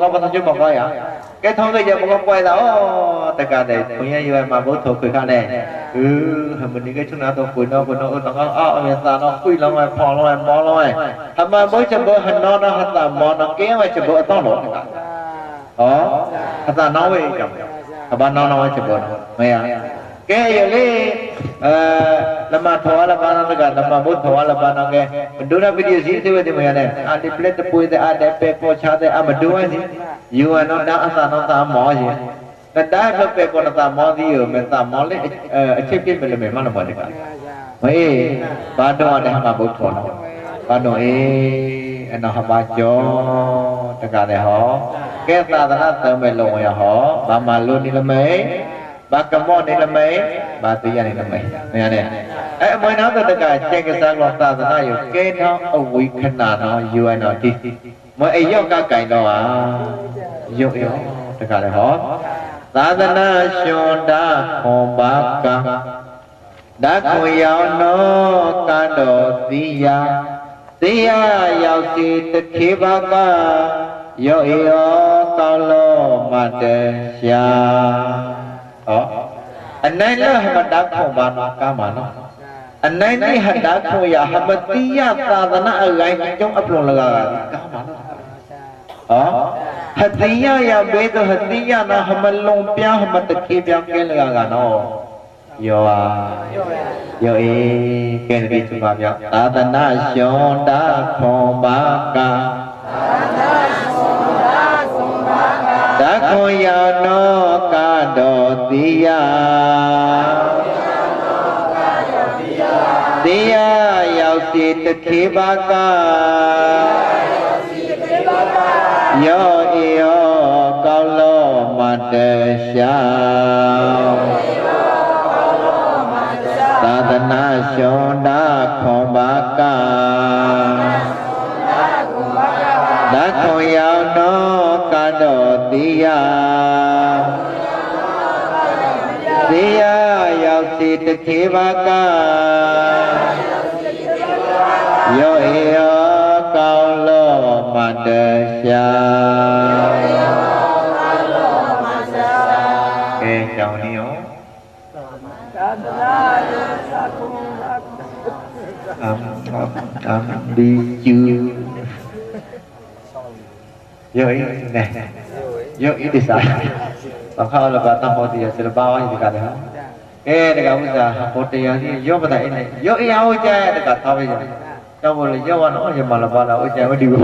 ကောပတ်ကျွတ်မကောရကဲထုံးကြမကောပွဲတာဩတကတဲ့ဘုရားရွယ်မှာဘုထုခွေခနဲ့อือဟမနိကချုနာတော့ကိုနော်ကိုနော်တော့အော်အမေသာတော့ခွေလောင်းဝဖော်လောင်းမောလောင်းဟမဘုချဘဟနောနဟတမောနကဲဝချဘအတော့တော့တကဩဟတနော ဝေကြောင့်အဘနောနောဝချဘမယကဲရလေအဲလမထောလဘာနာကလမဘုထောလဘာနာကဲဒုရပိတိစီသေဝတိမယနဲ့အာဒီပလက်တပွေတဲ့အတဲ့ပေပေါ်ချတဲ့အမဒူဝစီယူဝနောဒါအသနောသာမောရှင်ကတာဖပေကောနသာမောသီယမေသာမောလေအချစ်ပြမလို့မေမနဘောတကမအေးဘာတော့တဲ့မှာဘုထောနော်ဘာတော့အေးအနောဟပါကျော်တကလည်းဟောကဲသာသနာသုံးမဲ့လုံးရဟောဘာမှလို့နိလမေ ဘာကမောနိလမေဘာတိယနိလမေမရနဲ့အဲအမွေနောက်တကចេကစားလောသာသနာယကဲနောအဝိခဏနောယူအနောတိမအေရောက်ကကင်တော့ဟာရုပ်ရောတကလည်းဟောသာသနာရှင်တာခွန်ပါကဓာခွေရောင်နောကံတော်သီယာသီယာရောက်စီတခေပါကရောဧရောကောင်းလောမတရှာ ဟောအနိုင်လဟမတာခွန်ပါနောကမနောအနိုင်နိဟတာခွန်ရဟမတိယသာသနာအလိုင်းကျောင်းအပလွန်လကားကမနောဟောဟတိယယဘေဒဟတိယနာဟမလုံပြဟမတခေပြကဲလကားကနောယောအာယောအေကဲတည်းကပါပြောသာသနာရှင်တာခွန်ပါကဓာခွန်ယာနောက တော်တိယတိယရောက်စီတခေပါကယောဧယောကောင်းလောမတရှာသာသနာရှင်တာခွန်ပါကဓာခွန်ရောက်နောကတော်တိယ ရောက်စီတခေပါကယောဧယောကောင်းလောမတရှာကဲကြောင်းနေရောသာသနာယသာကုံသာ um um um be you yo i ne yo i di sa ba kha la ba ta ho ti ya se ba wa ni ka le ha ke de ka usa ho te ya ni yo ba ta i ne yo i ya ho ja de ka tha ba ya ကျောင်းပေါ်လေရောက်တော့ရမလာပါလားအကျံမဒီဘူး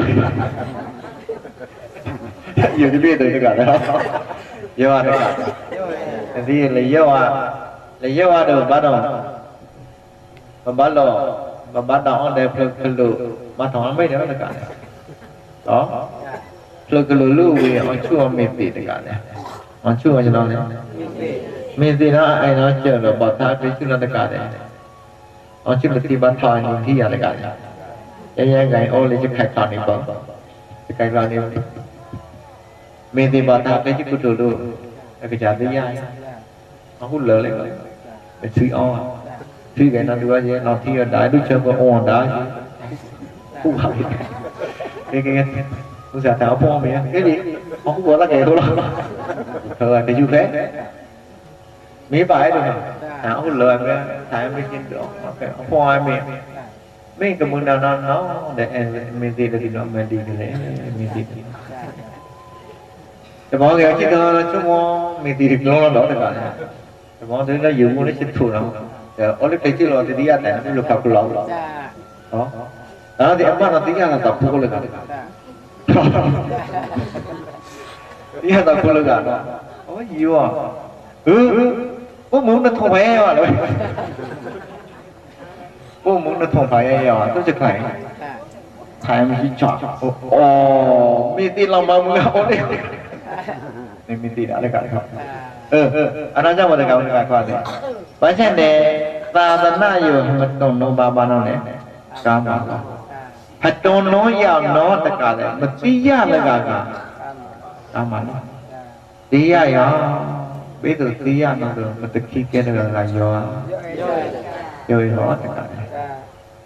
ရဒီပြည့်တယ်ကလည်းရောက်ရတယ်ဒီလေရောက်လေရောက်တော့ဘာတော့မဘာလို့မဘာတော့အောင်တယ်ဖလုဖလုမတော်မိတ်တယ်တကလည်းနော်ဖလုကလူလူဝေအောင်ချူအောင်မေ့ပြီတကလည်းအောင်ချူအောင်ကျွန်တော်လေမင်းသိတော့အဲ့တော့ကျတော့ဘာသာပြချူတဲ့တကလည်း အောင်ချူတိဘာထာနေကြီးရတကလည်းရရဂိုင်အော်လေးချက်ခတ်ခါနေပေါ့ဒီကိလာနေမင်းဒီဘာသာပြချူတူလို့အကြကြသေးရအခုလောလေမချီအောင်ဖြီးကန်တော့ဒီကရဲ့တော့ဖြီးရတာတို့ချက်ပေါ်အောင်တာဟုတ်ပါပြီကဲကဲဥစားတောင်းပေါ်မယ်ကဲဒီအခုဘောလာကဲဟုတ်လားဟုတ်တ Mỹ bài được không? Thảo lên ra, thải mình nhìn được. Ông phong ai mình. Mình cảm ơn nào nó nó để mình đi là thì nó mình đi để mình đi. Thì mọi người chỉ có chúng con mình đi được nó đó là bạn. Thì mọi thứ nó dựa mua nó xin phụ nào. Thì ở lúc đấy chứ lo thì đi ăn này, lúc học lo. Đó. Đó thì em bắt là tiếng là tập phụ lực. Iya tak boleh kan? Oh iya. Huh? 我没那痛快呀了，我没那痛快呀，都是看，看没去抓，哦，没得浪漫没有的，没没得哪里搞的，呃呃，阿那家我来搞那个搞的，反正呢，သာသနာယုမတုံလုံးပါပါတော့လေကာမလားဖတုံလုံးရောက်တော့တကလည်းမတိရလည်းကကာမလားဒီရရော ဘယ်သူတိရတော့မတခိကဲတကကရောရောရောတကလည်း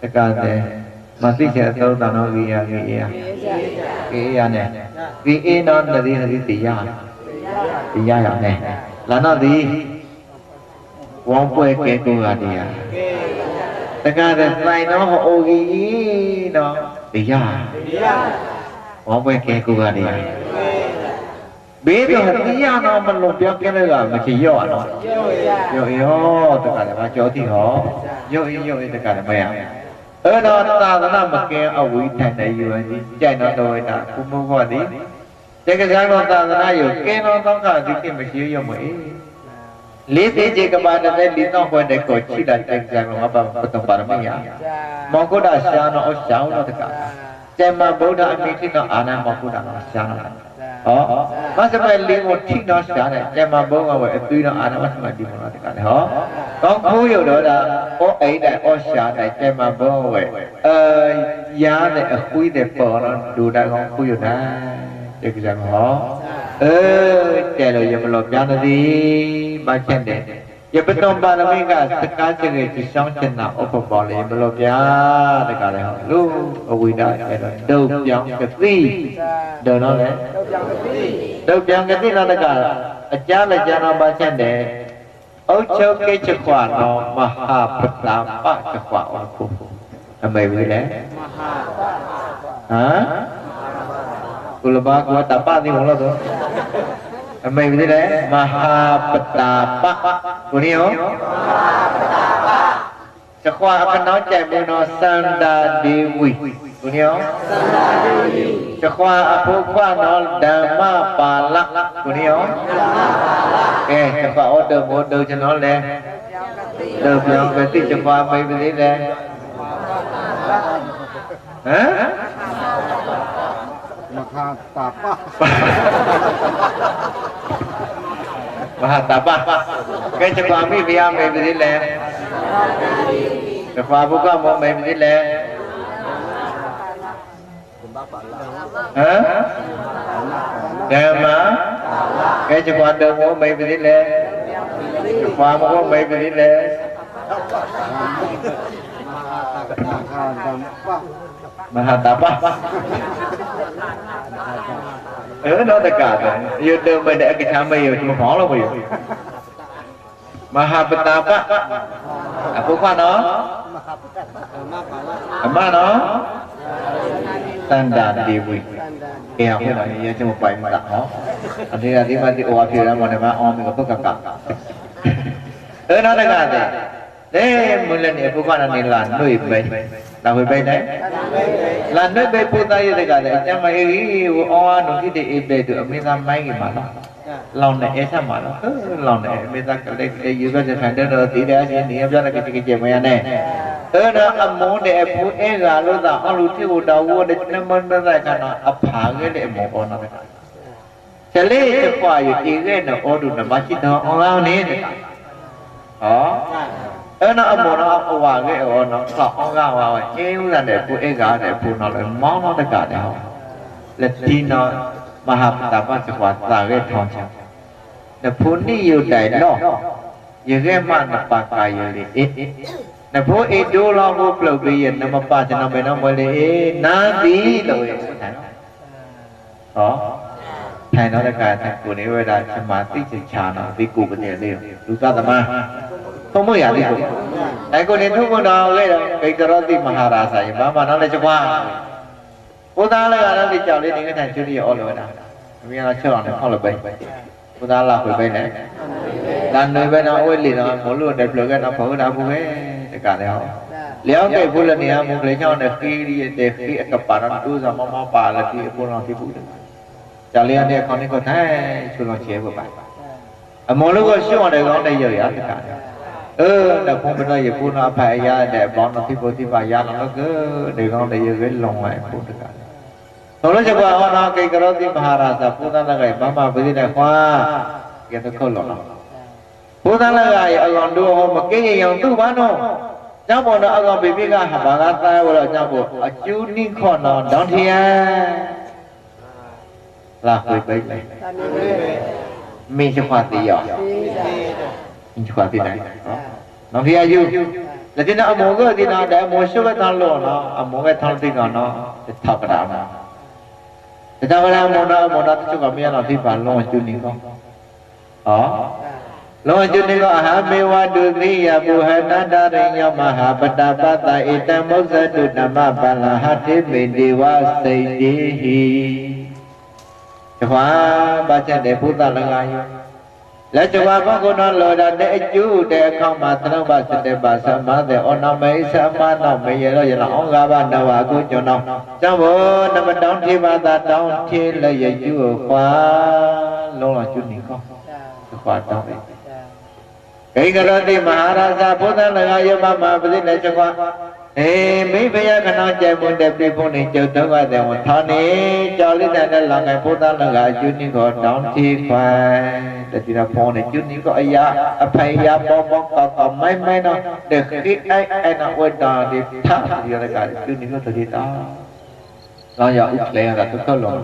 တကလည်းမသိချေသောတန်တော်ကြီးရကြီးရကြီးရနဲ့ဒီအေးနော်နဒီနဒီတရားတရားရမယ်လာတော့ဒီဝေါပွဲကဲကိုကတရားတကားတဲ့တိုင်တော့ဟိုကြီးနော်တရားဝေါပွဲကဲကိုကတရား ဘေးတော့တရားတော့မလွန်ပြောင်းကဲလည်းကမချရော့နော်ရော့ရောတကားလည်းမကြောတိဟောရော့ရော့တကားလည်းမရအဲ့တော့သာသနာမကင်းအဝိထန်တဲ့ယူရင်ကြိုက်တော့တော့တာကုမဘောဒီတကယ်ကြောင့်သာသနာယူကင်းတော့တော့ကဒီတိမရှိရော့မအေးလေးသေးချေကပါတဲ့လေးတော့ဘွယ်တဲ့ကိုချိတာတက်ကြမှာဘာပတ္တပါရမယမောကုဒ္ဒရှာနောအရှောင်းတော့တကားကျမဗုဒ္ဓအမိတိနောအာနမောကုဒ္ဒနောရှာနော ဟောမစပဲလေးကိုထိနောရှာတယ်ကျမဘုံကဝယ်အသွေးနောအာနမသမတိမောတကားလေဟောကောင်းခိုးရတော့ဒါဩအိတ်တဲ့ဩရှာတဲ့ကျမဘုံဝယ်အဲရားတဲ့အခွေးတဲ့ပေါ်တော့ဒူတာကောင်းခိုးရတာတကယ်ကြောင့်ဟောအဲတဲလို့ရမလို့ပြန်သည်မချက်တဲ့ယ ပတောပါရမိကစကားချက်ရဲ့ရှောင်းချင်တာဥပပေါ်လေမလို့ဗျာတကလည်းဟောလူအဝိဒအဲ့တော့ဒုတ်ပြောင်းကတိဒုံတော့လေတော့ကြောင့်ကတိဒုတ်ပြောင်းကတိတော့တကအကြလည်းကြတော့ပါချက်တဲ့ဩချုပ်ကိချခွာနောမဟာပတ္တာပချခွာဩခုအမေပြီလေမဟာဟမ်ကုလဘာကွာတပတိမလို့တော့ အမေပြီလေမဟာပတ္တာပကိုနေရောချခွာအခနောကြိုက်မနောစန္ဒာဒေဝီကိုနေရောသန္တာဒေဝီချခွာအဖို့ခွာနောဓမ္မပါဠကိုနေရောကဲချခွာဩတမောတုကျွန်တော်လဲတော့ပြောင်းကတိချခွာမေပြီလေဟမ် မဟာတာပမဟာတပကဲချခွာမိဘုရားမေပြီလေချခွာဘုကမောမေပြီလေဟမ်ဓမ္မကဲချခွာတော်မောမေပြီလေချခွာမောမေပြီလေမဟာတံပမဟာတပအဲ့တော့တကားတယ်ယုတ်တော်မတဲ့အကချမ်းမယုတ်မဟောလို့မယုတ်မဟာပတာပအ ခုကနော်မဟာပတ္တမပါလာအမနော်တန္တာဒေဝီသန္တာအေးဟုတ်တယ်ရေကျမပိုင်မလားဟောအတေအဒီမတိဩဝါပြေရမနေမအောင်မကပကကအဲ့တော့တကားတယ်လေမလနေပုကနာနေလာနှွေပဲ လာဝေပဲတယ်လာနှွက်ပဲပို့သားရတဲ့ကလည်းအကျမအေးဟိုအောင်းအားတို့ဒီအေးပဲသူအမေသာမိုင်းကြီးမှာလားလောင်နေအဲ့ဆက်မှာလားလောင်နေအမေသာကလေးအေးယူပဲဆန်တဲ့တော့ဒီတဲ့အချင်းနေပြတဲ့ကိစ္စကြမရနဲ့အဲ့တော့အမုန်းတဲ့အဖိုးအဲကလို့သာအလူတိကိုတော်ဝတဲ့နမန္တရကတော့အဖာခဲ့တဲ့အမေပေါ်တော့ချလေချပွားရတည်ခဲ့တဲ့အော်ဒုနမရှိတော့အောင်လောင်းနေတဲ့ဟော အဲ့တော့အမောတော့အဝါခဲ့ဟောနော်ဆောက်အောင်ကဝါဝအင်းဦးတဲ့ပူအိတ်ကားတဲ့ပူနော်လေမောင်းတော့တကတဲ့ဟောလက်တီနောမဟာပတပတ်စကွာသာခဲ့ထောင်းချနဖုန်နိယုတိုင်နော်ရေခဲမနပကာယလေအေးနဖိုးအိတိုးလောင်းကိုပလုတ်ပြီးရနမပကျွန်တော်မေနော်မလေအေးနာတိလို့ရထိုင်နော်ဟောထိုင်တော့တကတဲ့ကိုနေဝဲတာချမတိချချာနော်ဒီကိုကနေလေးလူသသမား သုံးမရသေးဘူး။အဲကိုနေထုမတော်လေဂိတရောတိမဟာရာဇာယဘာမှတော့လည်းကြွား။ဘုရားလည်းကတော့ဒီကြောင်လေးနေကတည်းကကျွတ်ရအော်လို့တာ။အမြင်ကချက်အောင်နဲ့ဖောက်လို့ပဲ။ဘုရားလာခွေပဲနဲ့။ဒါနေပဲတော့အဝိလီတော့မလို့တဲ့ပလကတော့ဘုရားဘူးပဲတကလည်းဟော။လျောင်းကဲဘုလနေရမုကလေးချောင်းနဲ့ခီရီတဲ့ခီအကပါရတူဇမမပါလတိအပေါ်တော့ဒီဘူး။ကြောင်လေးရတဲ့ခေါင်းနဲ့ကိုထိုင်ချူလို့ချဲဖို့ပါ။အမောလို့ကရှုံးရတယ်ကောင်းတဲ့ရောက်ရတကလည်း เออแต่คงเป็นอะไรกูน่าพยายามแต่บางทีบางทีพยายามแล้วก็เดี๋ยวเราได้ยืนลงไอ้พูดกันตอนนั้นจะว่าว่าเกิดกรณีมหาราชพูดอะไรบ้างมาไปที่ไหนคว้าเกี่ยวกับคนหรอกพูดอะไรอารมณ์ดูมันเก่งอย่างตู้บ้านน้องเจ้าบ่นอารมณ์บีบีก็หาบางตายว่าเจ้าบ่นจูนี่ขอนอนดอนเทียลาไปไปเลยมีชควาตีหยอก ဝေ มีเฉพาะตีอ่ะ သေတာ มีเฉพาะตีไหน နော်ဖေအယူလက်တင်အမောကဒီနာတဲ့အမောရှုကတန်လို့နော်အမောကထောင်းသိကောင်နော်ထောက်ကတာနော် တဝရမောနာမောနာတချို့ကမရတော့ဒီပါလုံးကျွနေကောဟောလောကျွနေကောအဟမေဝတုသိယပုဟနန္တရိညမဟာပတပတ္တဧတံမုဇ္ဇတုဓမ္မပလဟတိမေဒေဝစိတ်တိဟိတခါပါချက်တဲ့ဘုဒ္ဓလငါယော လက်ကျဝဘဂုဏလောဒတဲ့အကျိုးတဲ့အခေါမှာသရုပ်ပါစတဲ့ပါသမတဲ့ဩနမေသမနောမေရရောရလောဩငါးပါးနဝကိုကျွန်တော်ကျောင်းဘောနမတောင်းထေပါသာတောင်းထေလည်းရကျူခွာလုံးလုံးကျွနေကောခွာတောင်းတယ်ဂိကရတိမဟာရာဇဘုဒ္ဓလငါယောမမပတိနဲ့ချခွာအေမိဘယခဏကြံမွန်တဲ့ပြဖို့နေကျုပ်တော့ကတဲ့ဝန်ထာနေကြော်လိတဲ့နဲ့လောင်ငယ်ဘုဒ္ဓလငါကျွနေကောတောင်းထေခွာ တတိယဖောင်းနေကျွနေကောအရာအဖိုင်ရာပေါ်ပေါ်ကောကောမိုင်းမိုင်းတော့တဲ့ခိအိုင်အိုင်နဝတ်တာဒီထားရတဲ့ကကျွနေကောတတိတာလောရဥပလေရတာတုတ်လုံး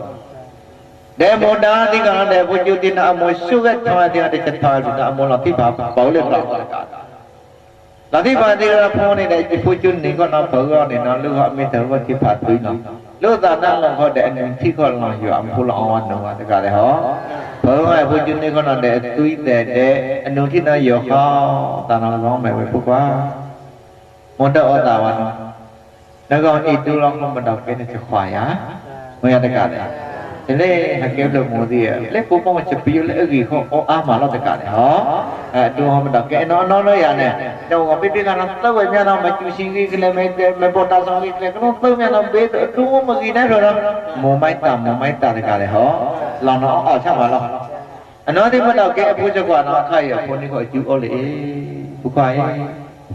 ဒေမောတာတိကရတဲ့ဘုကျူတိနာအမောရှုကထောတဲ့တဲ့ချက်ထားလို့အမောလာပြပါပေါလေတော့လာတိပါတိကဖုန်းနေတဲ့ဘုကျူနေကတော့ဘောရောနေနော်လူကအမိတော်ဝတိဖတ်ပြီးနော်လူသာနာလုံးခေါ်တဲ့အနည်းထိခေါ်လောရအမဖလောင်းဝနောတကလည်းဟော ဘောကဘုကျူနေကတော့တဲ့အသွိတဲ့တဲ့အနုထိနာယောဟောတာနာကောင်းမယ်ဝေပုကွာမွန်တော့ဩတာဝနောငကောင်ဤတူလောင်းမတော့ကဲနေချခွာရမရတကလည်းဒီလေဟကဲလို့မိုးသေးရလေပုံပုံချပီလေအကြီးခေါအောအားမလောက်တကလည်းဟောအဲတူဟမတော့ကဲနော်နော်လို့ရနေတော့ပိပိကတော့တော့ဝဲမြတော့မကျူရှင်ကြီးကလည်းမဲမပေါ်တာဆောင်ကြီးကလည်းကတော့သုံးမြတော့ဘေးတူမကြီးနေတော့မုံမိုက်တာမုံမိုက်တာတကလည်းဟော လောင်တော့အောက်ချပါလောက်အနောတိမတော့ကဲအဖိုးချက်ကတော့အခါရဘုန်းကြီးကအကျူအော်လေဘုခွာရဲ့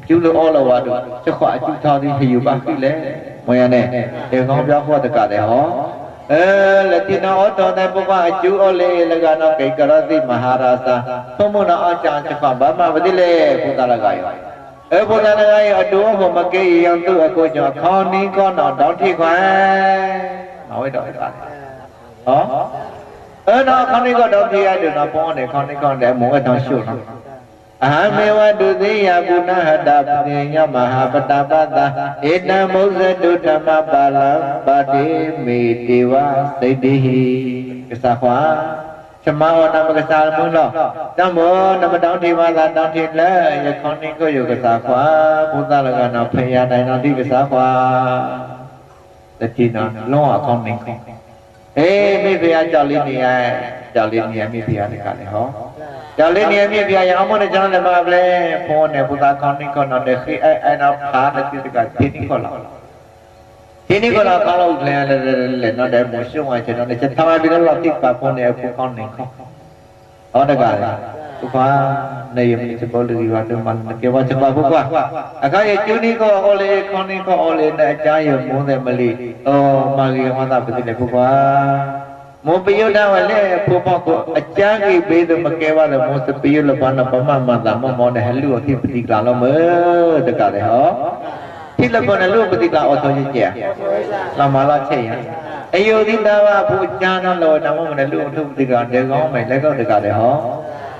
ကျူလို့အော်လို့ဝါတော့ချက်ခွာအကျူထားသည်ဟယူပါခိလေမွေရနဲ့တေကောင်းပြောဖို့တကလည်းဟောအဲလက်တိနောတော်တဲ့ပုပ္ပအကျူအော်လေလကနောကေကရတိမဟာရာဇာသုံးမနာအချာချက်ခွာဘာမှမသိလေဘုဒ္ဓလကယောအဲဘုဒ္ဓလကယောအတူအဖို့မကေရံသူအကိုကြောင့်ခေါင်းနီးကောတော့တောင်းထိခွဲမဝိတော့တကလည်းဟော အဲ့တော့ခဏိကတော့ပြေရတယ်တော့ပေါင်းတယ်ခဏိကတဲ့မုံအတော်ရှုပ်တော့အဟံမေဝတုသိယကုဏဟတပဉ္ညမဟာပတပတဧတံမုဇ္ဇတုဓမ္မပါလံပါတိမေတေဝစိတ်တိဟိကသခွာသမဝနမကသာမုလောတမောနမတောင်းတိမသာတောင်းတိလဲယခေါနိကိုယကသာခွာဘုသလကနာဖေယနိုင်တော်တိကသာခွာတတိနာလောအကောင်းနေကော အေးမိဖုရားကြောက်လေးနေရကြောက်လေးနေရမိဖုရားတကလည်းဟောကြောက်လေးနေမြပြရအောင်မနဲ့ကျွန်တော်လည်းမပလဲဖုန်းနဲ့ဘုရားကောင်းနေကောနော်တဲ့ခိအဲ့အဲ့တော့ဖားတဲ့တိကဒီနိကောလာဒီနိကောလာကောင်းလို့လဲလဲလဲနော်တဲ့မရှုံးဝကျွန်တော်လည်းချက်ထားပြီးတော့တိပါဖုန်းနဲ့အခုကောင်းနေခေါဟောတကလည်းသူကနေရမြစ်ပေါ်လူကြီးကတော့မကေဝချက်ပါဘုရား အခါရကျူနိကောအော်လေခေါင်းနိကောအော်လေနဲ့အချားရမုန်းတယ်မလီအော်မာဂီဟောတာပတိလေဘုရားမောပယုဒ္ဓဝလည်းဘုဘောကိုအကျန်းကြီးပေးသူမကဲပါလို့မောစပယုလဘာနပမမတာမမောနဲ့ဟလူအတိပတိကလာလို့မတကလည်းဟောတိလကောနလူပတိကအောတော်ကြီးကျလာမလာချက်ရအယုဒိတဝဘုချာနောလောနမမနဲ့လူအထုပတိကတေကောင်းမယ်လက်ကောက်တကလည်းဟော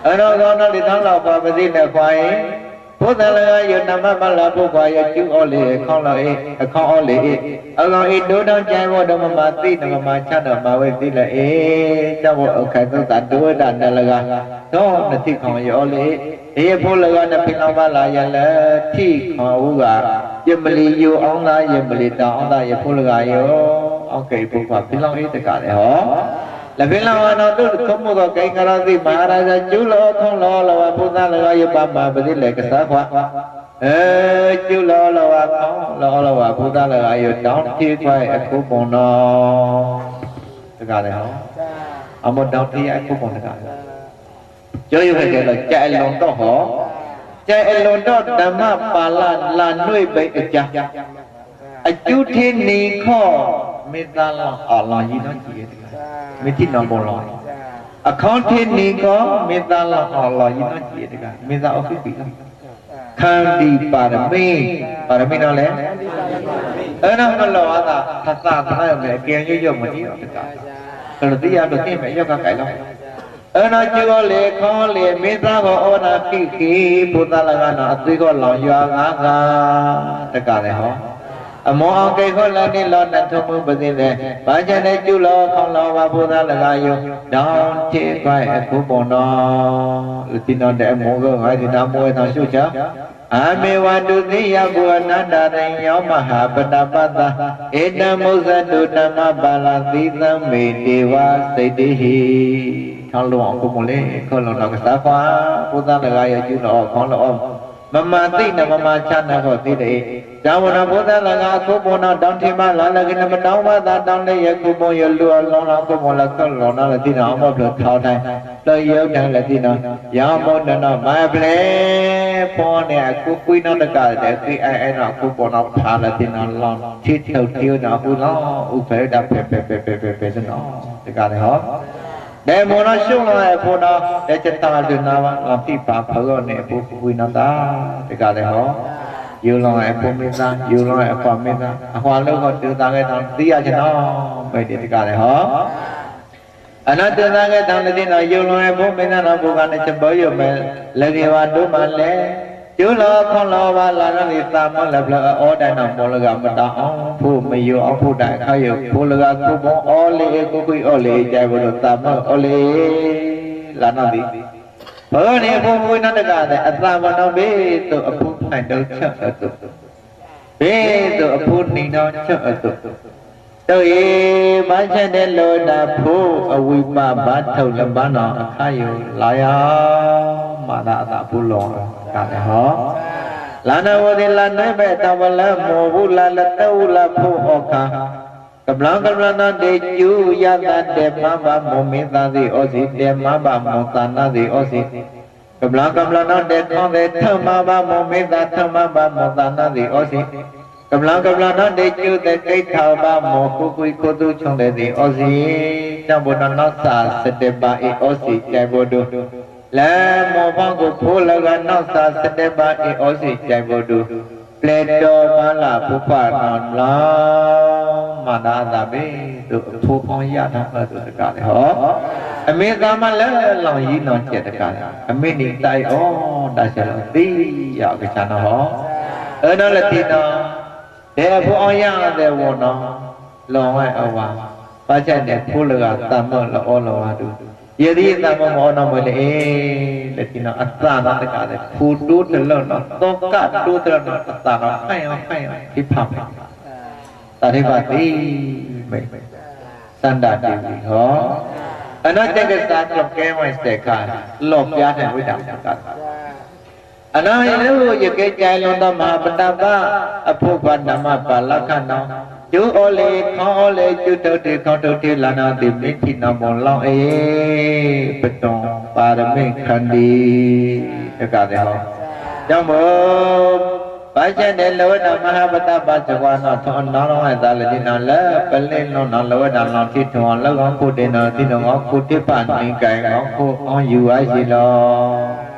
အရောကောနောလိသံလောက်ပါပတိနဲ့ခွာရင်ဘုဒ္ဓလကယနမမလာဘုခွာရကျူဩလေခေါင်းလောက်အခေါင်းဩလေအကောင်ဤဒုတောင်ကြံဘောဓမ္မမသိနမမချတ်တော်မဝိသိလေအေကြောင့်အခါသုတ္တဒုဝဒနလကတော့နတိခေါင်ရောလေအေဘုလကနဖိလောပါလာရလေထိခေါဟုကယမလီယောအောင်သာယမလီတောင်းအောင်သာယဘုလကယောအောက်ကေဘုခွာဖိလောအေတကလည်းဟော လပိလဝနောတုခမှုသောကိင်္ဂရတိမဟာရာဇကျူလောထုံလောလဝဘုရားလကယပမပတိလေကစားခွာအဲကျူလောလဝကောင်းလောလဝဘုရားလကယတောင်းထေခွာအခုပုံတော်တကလည်းဟောအမတောင်းထေအခုပုံတကလည်းကျောရွခဲ့တော့ကြိုင်လွန်တော့ဟောကြိုင်လွန်တော့ဓမ္မပါဠလာနှွေပိတ်အကြအကျူထေနေခော မေတ္တာလောအလောကြီးတော့ကြည့်ရတယ်မေတ္တိနောဘောလောအခေါင်းထေနေခောမေတ္တာလောအလောကြီးတော့ကြည့်ရတယ်မေတ္တာအုပ်ပြီလားခန္ဒီပါရမီပါရမီတော့လေအဲ့တော့မလောသာသသသရမယ်အကျဉ်းရွရွမကြည့်တော့တကအဲ့လိုတရားတော့သိမယ်ရောက်ကကြိုင်တော့အနာကျိုလေခေါလေမေသာကိုဩနာခိခိဘုဒ္ဓလကနာအသွေးကိုလောင်ရွာငါကတကလည်းဟော အမောအောင်ကိခောလနိလောနထုံမှုပသိလေဘာချတဲ့ကျุလောခေါလောဘာဘုရားလကယုတောင်းချေခွိုင်အခုပေါ်တော်လူတိနောတဲ့အမောကငါဒီနာမောသောရှုချအာမေဝတုသိယဘုအနန္တရိယောမဟာပတပတ္တဧတမုဇ္ဇတုဓမ္မပါဠသီသံမေတေဝစိတ်တိဟိထောင်းလုံးအောင်ကိုမလေးခေါလုံးတော့ကစားခွာဘုရားလကယကျุလောခေါလော မမသိနမမချနာကိုသိတဲ့ဇာဝရဘုဒ္ဓလကခုပုံတော်တောင်းထမလာလကနမတောင်းမသာတောင်းတဲ့ယခုပုံရလူအလုံးတော်ခုပုံလကလောနာလည်းသိတော်မောပြထောင်းတိုင်းတော်ရုပ်တိုင်းလည်းသိတော်ရောင်းမောတနောမပလေပေါ်နေအခုကွိနောတကတဲ့သိအဲအဲတော့ခုပုံတော်ဖာလည်းသိတော်လောင်းချစ်ထုတ် tiêu တော်ဟူလောဥဖေဒဖေဖေဖေဖေဖေဖေစနောတကလည်းဟော ဒေမောနရှုံလာဖို့တော့တဲ့ချက်တာလူနာပါအပိပါဖောနေဖို့ကွိနောတာတကလည်းဟောယူလောအပမင်းသားယူလောအပမင်းသားအဟွာလုံးကိုတူသားခဲ့တော့သိရချင်တော့ပဲဒီတ ကလည်းဟောအနတ္တသားခဲ့တောင်းတဲ့တော့ယူလောအပမင်းသားတော့ဘုရားနဲ့ချက်ပေါ်ရမယ်လေကေဝတို့မှလည်းယူလောခေါလောပါလာတော့သာမလဘလအောတိုင်းတော့မောလကမတအောင်ဖို့မယူအောင်ဖို့တိုင်ခါရဖို့လကကိုပုံအောလေးကိုကိုအောလေးကြိုက်ဖို့လို့သာမအောလေးလာတော့ဒီဘောနေဘုံဘုံနတကတဲ့အသာမနောဘေးသူအဖုဖိုင်တော့ချက်အတုဘေးသူအဖုနေတော့ချက်အတု တို့ရေမချက်တဲ့လောတာဖို့အဝိပဘာထုတ်လပန်းတော်အခါယလာယမာနအသာဘုလောကလည်းဟောလာနဝတိလာနေပဲတဝလမောဘူးလာလတဝလဖို့ဩခါကပလံကပလနာတေကျူယတတေမဘမောမေသာတိဩစီတေမဘမောသာနာတိဩစီကပလံကပလနာတေခေါတေထမဘမောမေသာထမဘမောသာနာတိဩစီ ကပလံကပလနာတေကျူတေကိဋ္ဌာဘမောကုကွိကိုတုချုံတေတိဩစီတဘောနနောသာစတေပါဧဩစီကြိုင်ဘောတုလဲမောဘကိုဖိုးလကနောသာစတေပါဧဩစီကြိုင်ဘောတုပလေတောမလာဘုပနာလာမာနာတာဘေသူအဖိုးပေါင်းရတာမှသူတကလည်းဟောအမေသာမလဲလောင်ကြီးလောင်ကျက်တကလည်းအမေနေတိုက်ဩဒါချက်လို့သိရကချာနော်ဟောအဲ့တော့လည်းဒီတော့ တဲ့ဘုအောင်ရတဲ့ဝနော်လောင်ဝဲအဝါပါချက်တဲ့ဖိုးလကတမ္မောလောလောဝါတုယတိတမ္မောမောနမလေလက်ဒီနော်အသနာတကလည်းဖူတိုးတလုံးနော်သောကတိုးတလုံးနော်အသနာဖိုင်အောင်ဖိုင်အောင်ဒီဖတ်တာရိပတိမေစန္ဒတိဟောအနောတက္ကသကြောင့်ကဲဝိုင်းစတဲ့ခါလော့ပြားတဲ့ဝိတ္တက အနာယလုယကေကြိုင်လွန်သောမဟာပတ္တပအဖို့ဘဓမ္မပါလက္ခဏောကျူဩလေခေါဩလေကျူတုတ်တေခေါတုတ်တေလာနာတိမိခိနမောလောင်းအေပတောပါရမိခန္ဒီတကတဲ့ဟောကြောင့်မို့ဘာချက်တဲ့လောဒမဟာပတ္တပသဝနောသောနောလောဟသာလတိနာလပလင်းလောနောလောဒနောတိထောလောကောကုတေနောတိနောကုတိပနိကိုင်ကောခုအောင်ယူအရှိလော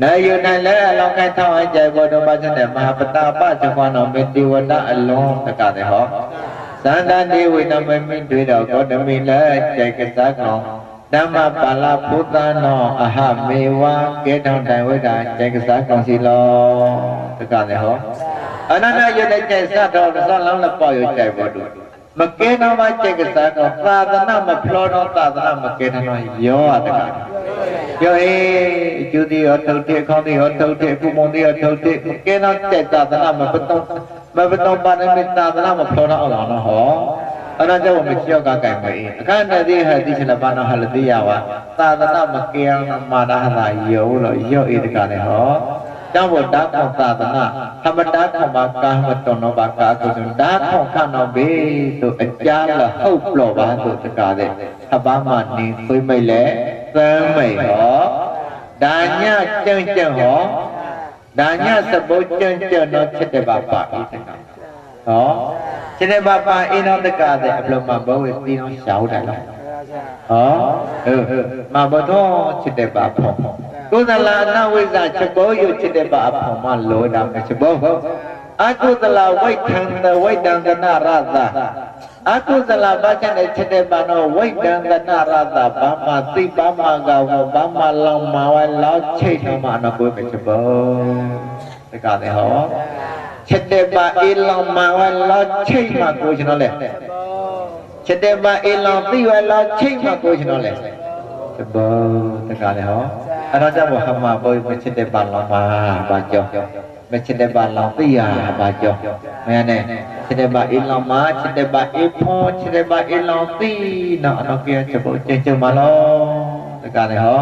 နာယုဏလည်းအလောင်းကထောင်းအကြိုက်ဘောဓဘာချက်တဲ့မဟာပတ္တပသဝနောမေတိဝတအလုံးတကတဲ့ဟောသန္တာနေဝိနမမိတွေ့တော်ဂေါတမိလည်းကြိုက်ကစားကောင်ဓမ္မပါဠဘုသနောအဟမေဝကဲထောင်းတိုင်ဝိတာကြိုက်ကစားကောင်စီလောတကတဲ့ဟောအနန္တယတကြိုက်စားတော်သလောင်းလည်းပေါ့ရကြိုက်ဘောတူ မကဲတော့မှကြိုက်ကစားကောင်သာသနာမဖလောတော့သာသနာမကဲတော့ရောတကပြောအေးအကျူတိရောထုတ်တဲ့ခေါင်းတိရောထုတ်တဲ့ကုမုံတိရောထုတ်တဲ့ကဲတော့တဲ့သာသနာမပတော့မပတော့ပါနေမိသာသနာမဖလောတော့အောင်တော့ဟောအဲ့ဒါကြောင့်မကြောက်ကကြိုင်မေးအခါနဲ့ဒီဟာဒီချင်ပါတော့ဟလတိယဝသာသနာမကဲအောင်မာနဟလာယောလို့ယောဧတကလည်းဟော တောဘတာခောသာသနာသမတာခောမကာမတောနောဘာကာကုဇုဒါခောခနောဘေသူအကြာလဟုတ်ပလောပါသူတကားတဲ့သဘာမနေခွေးမိတ်လဲသမ်းမိတ်ဟောဒါညကြံ့ကြံ့ဟောဒါညစပုတ်ကြံ့ကြံ့တော့ဖြစ်တယ်ပါပါဤတကားဟောဖြစ်တယ်ပါပါအင်းတော့တကားတဲ့အပလမဘဝတီအောင်ရှောက်တယ်လားဟောဟုတ်ဟုတ်မဘတော်ဖြစ်တယ်ပါဖော ကုသလအနဝိဇ္ဇချက်ဘောယုဖြစ်တဲ့ပါအဖော်မလောတာမချက်ဘောအကုသလဝိဋ္ဌံတဝိဋ္ဌံကနာရသအကုသလဘာချက်နဲ့ချက်တဲ့ပါတော့ဝိဋ္ဌံကနာရသဘာမသိဘာမကဝဘာမလောင်မာဝလောက်ချိတ်တော့မှအနကိုပဲချက်ဘောတကတဲ့ဟောချက်တဲ့ပါအေးလောင်မာဝလောချိတ်မှကိုကျွန်တော်လဲချက်တဲ့ပါအေးလောင်သိဝလောချိတ်မှကိုကျွန်တော်လဲသဘော တကားလေဟောအဲ့တော့ကြောင့်ဟမဘောမချက်တဲ့ပါလောင်မာဘာကြောမချက်တဲ့ပါလောင်သိရဘာကြောမရနဲ့ချက်တဲ့ပါအေးလောင်မာချက်တဲ့ပါအေးဖောချက်တဲ့ပါအေးလောင်သိနော်အတော့ကဲချက်ဖို့ကျင်းကျမလောတကားလေဟော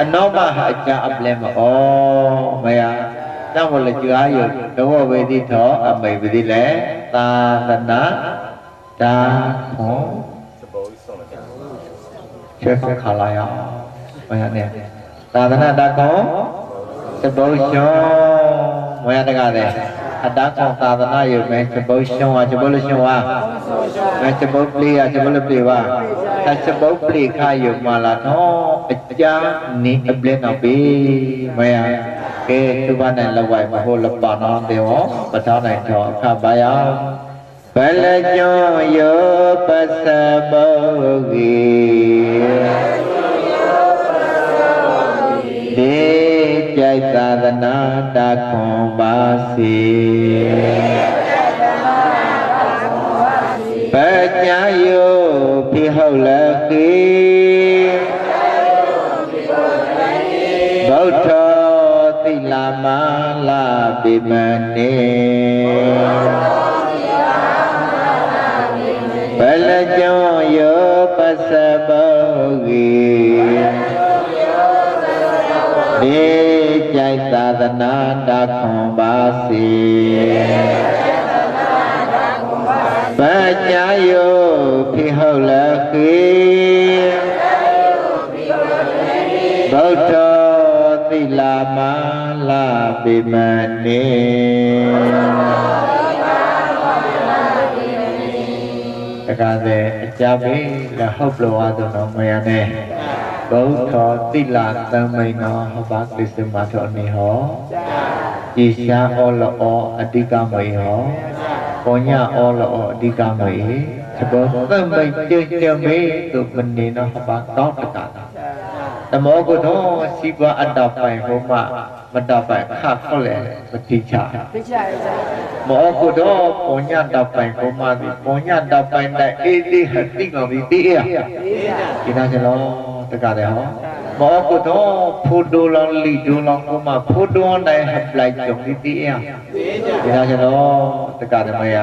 အနောမဟာအကြအပလဲမဩမရကြောင့်မလဲကြွားရဒဝဝေတိထောအမိဝေတိလေသာသနာဒါခွန်ချက်ဖခလာယ မယနဲ့သာသနာဒါခွန်သဘောရှောမယတကတဲ့အတ္တကောင်သာသနာယုမဲသဘောရှောဝါသဘောလရှောဝါမဲသဘောပလီယာသဘောလပလီဝါသဘောပလီခါယုမာလာနောအကြာနိအပလက်နောပေမယကဲသူဘာနဲ့လောက်ဝိုင်မဟုတ်လပနောတေဝပထောင်းနိုင်တော့အခပါယဘလကျော်ယောပသဘောဂီ ဒီကြိုက်သာသနာတာခွန်ပါစီပညာယောဖိဟုတ်လခေဗုဒ္ဓတိလာမလာပိမနေဘလကြောင့်ယောပသဘောဂီ ဒီကြိုက်သာသနာတာခွန်ပါစီပညာယောဖိဟုတ်လခေဗုဒ္ဓတိလာမလာပိမနေတကားတဲ့အကြမေလဟုတ်လောဝါသောနောမယနဲ့ ဘုထောတိလာသံမိန်နောဟဘာကိစ္စမထောနေဟောကြည်ရှားဩလောအဓိကမိန်ဟောပောညဩလောအဓိကမိန်သဘောသံမိန်ကြည်ကြမေသူမနေနောဟဘာကောင်းတကားတမောကုသောစီပွားအတ္တပိုင်ဟောမမတ္တပိုင်ခါခေါ်လေမတိချသိချရကြမောကုသောပုညတပိုင်ဟောမသည်ပုညတပိုင်တဲ့အေတိဟတိကောင်သည်တိရသိချဒီနာကျလောတ ကတယ်ဟောမောကုသောဖိုတိုလောင်လီဒိုလောင်ဟောမဖိုတိုအတိုင်းဟပလိုက်ကြုံသည်တိရဒီနာကျလောတကတယ်မယ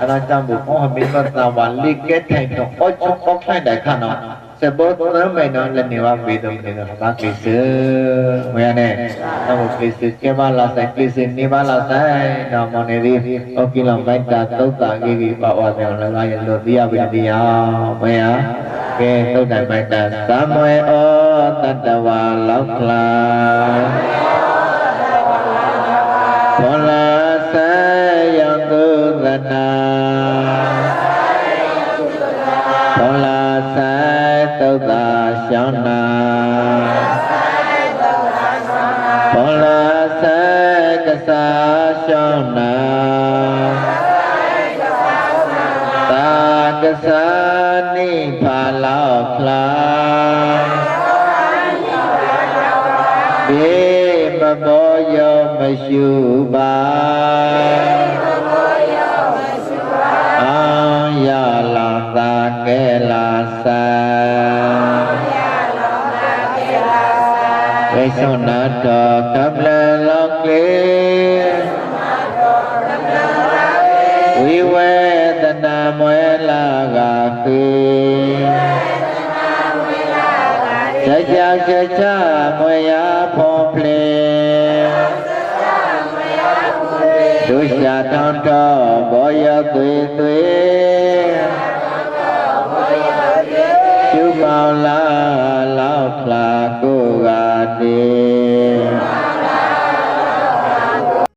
အနာတံဘူဟောမိမတဝါလိကဲထိုင်တော့အောချုံအောခိုင်တဲ့ခါနော်စဘောသမမေနောလည်းနေဝမေတုံနေတော့ဘာကိစ္စမရနဲ့တော့ကိစ္စကျေမလာဆိုင်ကိစ္စနေပါလာဆိုင်တော့မနေသေးဩကိလမိုက်တာသုတ်တာကြီးကြီးပါဝါတယ်လည်းလာရလို့သိရပြီတရားမရ ကဲသုတ်တိုင်မိုက်တာသမွေဩတတဝါလောက်ခလာဘောလာဆိုင်ယံသူသနာဘောလာဆိုင်သုတ်တာရှောင်းနာဘောလာဆိုင်ကစားရှောင်းနာသာ ယောမရှိပါအာယလာတာကဲလာဆာဝိသုနာတောကပလလောကေဝိဝေဒနာမွေလာကခေစ ဒုရှာထောင်းတော်ဘောရသွေသွေ